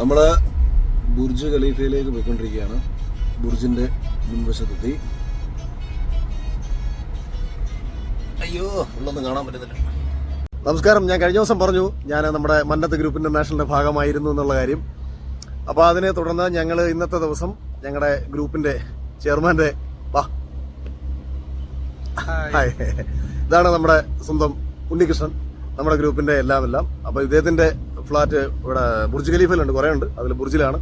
നമ്മൾ ബുർജ് ഖലീഫയിലേക്ക് പോയിക്കൊണ്ടിരിക്കുകയാണ്. ബുർജിന്റെ മുൻവശത്തെത്തി. അയ്യോ ഉള്ളൊന്നും കാണാൻ പറ്റുന്നില്ല. നമസ്കാരം. ഞാൻ കഴിഞ്ഞ ദിവസം പറഞ്ഞു ഞാൻ നമ്മുടെ മന്നത്ത് ഗ്രൂപ്പ് ഇന്റർനാഷണലിന്റെ ഭാഗമായിരുന്നു എന്നുള്ള കാര്യം. അപ്പോൾ അതിനെ തുടർന്ന് ഞങ്ങൾ ഇന്നത്തെ ദിവസം ഞങ്ങളുടെ ഗ്രൂപ്പിന്റെ ചെയർമാന്റെ വാ. ഹായ് ഇതാണ് നമ്മുടെ സ്വന്തം ഉണ്ണികൃഷ്ണൻ. നമ്മുടെ ഗ്രൂപ്പിന്റെ എല്ലാം എല്ലാം അപ്പോൾ ഇദ്ദേഹത്തിന്റെ ഫ്ലാറ്റ് ഇവിടെ ബുർജ് ഖലീഫയിലുണ്ട് കുറേ ഉണ്ട് അതിൽ ബുർജിലാണ്.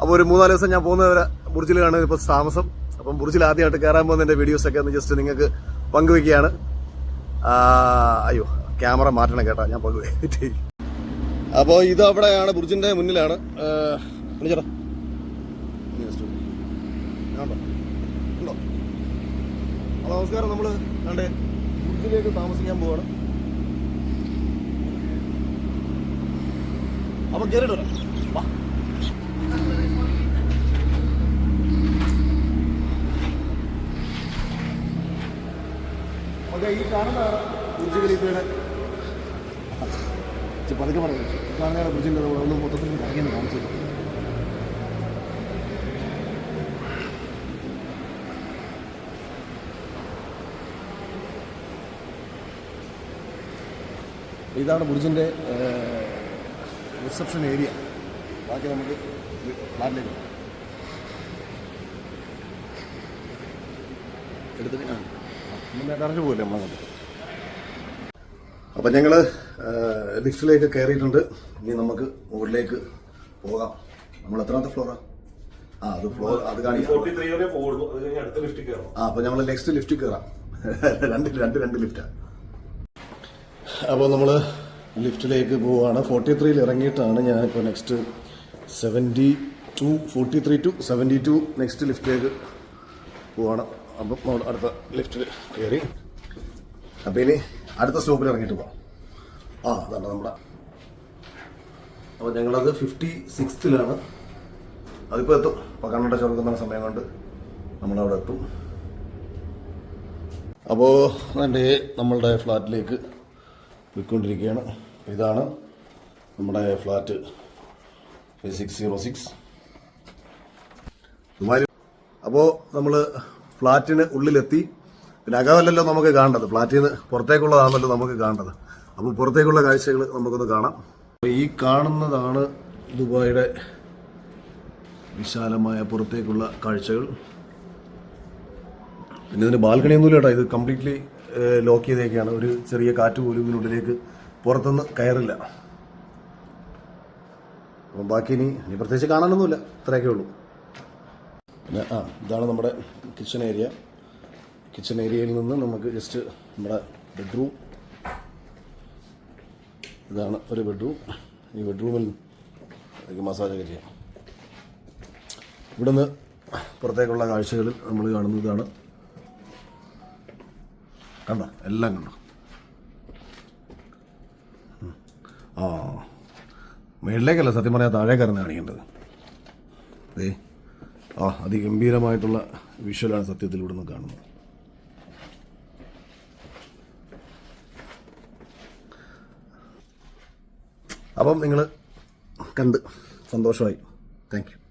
അപ്പോൾ ഒരു മൂന്നാൽ ദിവസം ഞാൻ പോകുന്നവരെ ബുർജിലാണ് ഇപ്പോൾ താമസം. അപ്പം ബുർജിൽ ആദ്യമായിട്ട് കയറാൻ പോകുന്നതിന്റെ വീഡിയോസ് ഒക്കെ ഒന്ന് ജസ്റ്റ് നിങ്ങൾക്ക് പങ്കുവെക്കുകയാണ്. അയ്യോ ക്യാമറ മാറ്റണം കേട്ടോ ഞാൻ പങ്കുവെ അപ്പോൾ ഇത് അവിടെയാണ് ബുർജിന്റെ മുന്നിലാണ്. കണ്ടോ? ഉണ്ടോ? അപ്പോൾ നമസ്കാരം. നമ്മൾ കണ്ടേ ബുർജിലേക്ക് താമസിക്കാൻ പോവാണ്. അപ്പൊ കേറിട്ട് വരാം ഈ കാണുന്നതാണ് ഇച്ചിരി പതുക്കെ പറഞ്ഞു കാണുന്നതാണ് ബുർജിന്റെ നമ്മൾ മൊത്തത്തിൽ കറങ്ങിയെന്ന് കാണിച്ചത് ഇതാണ് ബുർജിന്റെ റിസപ്ഷൻ ഏരിയ ബാക്കി നമുക്ക് ഫ്ലാറ്റിലേക്ക്. എടുത്തിട്ട് നമ്മൾ കറങ്ങി പോകില്ലേ നമ്മളങ്ങോട്ട് അപ്പം ഞങ്ങൾ ലിഫ്റ്റിലേക്ക് കയറിയിട്ടുണ്ട്. ഇനി നമുക്ക് മുകളിലേക്ക് പോകാം. നമ്മൾ എത്രാമത്തെ ഫ്ലോറാ ആ? അത് ഫ്ലോർ അത് കാണിക്കാം. ആ അപ്പം നമ്മൾ നെക്സ്റ്റ് ലിഫ്റ്റിൽ കയറാം. രണ്ട് രണ്ട് രണ്ട് ലിഫ്റ്റാ അപ്പോൾ നമ്മൾ ലിഫ്റ്റിലേക്ക് പോവുകയാണ് ഫോർട്ടി ത്രീയിൽ ഇറങ്ങിയിട്ടാണ് ഞാൻ ഇപ്പോൾ next seventy two forty three two seventy two next ലിഫ്റ്റിലേക്ക് പോവാണ്. അപ്പം നമ്മൾ അടുത്ത ലിഫ്റ്റിൽ കയറി അപ്പം ഇനി അടുത്ത സ്റ്റോപ്പിൽ ഇറങ്ങിയിട്ട് പോവാം. ആ അതാണ് നമ്മുടെ. അപ്പോൾ ഞങ്ങളത് ഫിഫ്റ്റി സിക്സ്ത്തിലാണ് അതിപ്പോൾ എത്തും. അപ്പോൾ കണ്ണട ചുരുക്കുന്ന സമയം കൊണ്ട് നമ്മളവിടെ എത്തും. അപ്പോൾ എന്റെ നമ്മളുടെ ഫ്ലാറ്റിലേക്ക് പോയിക്കൊണ്ടിരിക്കുകയാണ്. ഇതാണ് നമ്മുടെ ഫ്ലാറ്റ് സിക്സ് സീറോ സിക്സ് അപ്പോൾ നമ്മൾ ഫ്ലാറ്റിന് ഉള്ളിലെത്തി. പിന്നെ അകമല്ലല്ലോ നമുക്ക് കാണേണ്ടത്. ഫ്ലാറ്റിൽ നിന്ന് പുറത്തേക്കുള്ളതാണല്ലോ നമുക്ക് കാണേണ്ടത്. അപ്പോൾ പുറത്തേക്കുള്ള കാഴ്ചകൾ നമുക്കൊന്ന് കാണാം. ഈ കാണുന്നതാണ് ദുബായിയുടെ വിശാലമായ പുറത്തേക്കുള്ള കാഴ്ചകൾ. പിന്നെ ഇതിന് ബാൽക്കണി ഒന്നുമില്ല കേട്ടോ. ഇത് കംപ്ലീറ്റ്ലി ലോക്ക് ചെയ്തേക്കാണ്. ഒരു ചെറിയ കാറ്റ് പോലും ഇതിനുള്ളിലേക്ക് പുറത്തുനിന്ന് കയറില്ല. അപ്പം ബാക്കി ഇനി ഇനി പ്രത്യേകിച്ച് കാണാനൊന്നുമില്ല. ഇത്രയൊക്കെ ഉള്ളൂ. പിന്നെ ആ ഇതാണ് നമ്മുടെ കിച്ചൺ ഏരിയ കിച്ചൺ ഏരിയയിൽ നിന്ന് നമുക്ക് ജസ്റ്റ് നമ്മുടെ ബെഡ്റൂം ഇതാണ് ഒരു ബെഡ്റൂം ഈ ബെഡ്റൂമിൽ മസാജ് മസാജൊക്കെ ചെയ്യാം. ഇവിടുന്ന് പുറത്തേക്കുള്ള കാഴ്ചകളിൽ നമ്മൾ കാണുന്നതാണ് കണ്ടോ? എല്ലാം കണ്ടോ? ആ. മേളിലേക്കല്ല സത്യം പറയാൻ താഴേക്കാരെന്ന് കാണിക്കേണ്ടത്. ഏ ആ അതിഗംഭീരമായിട്ടുള്ള വിഷ്വലാണ് സത്യത്തിൽ ഇവിടുന്ന് കാണുന്നത്. അപ്പം നിങ്ങൾ കണ്ട് സന്തോഷമായി. Thank you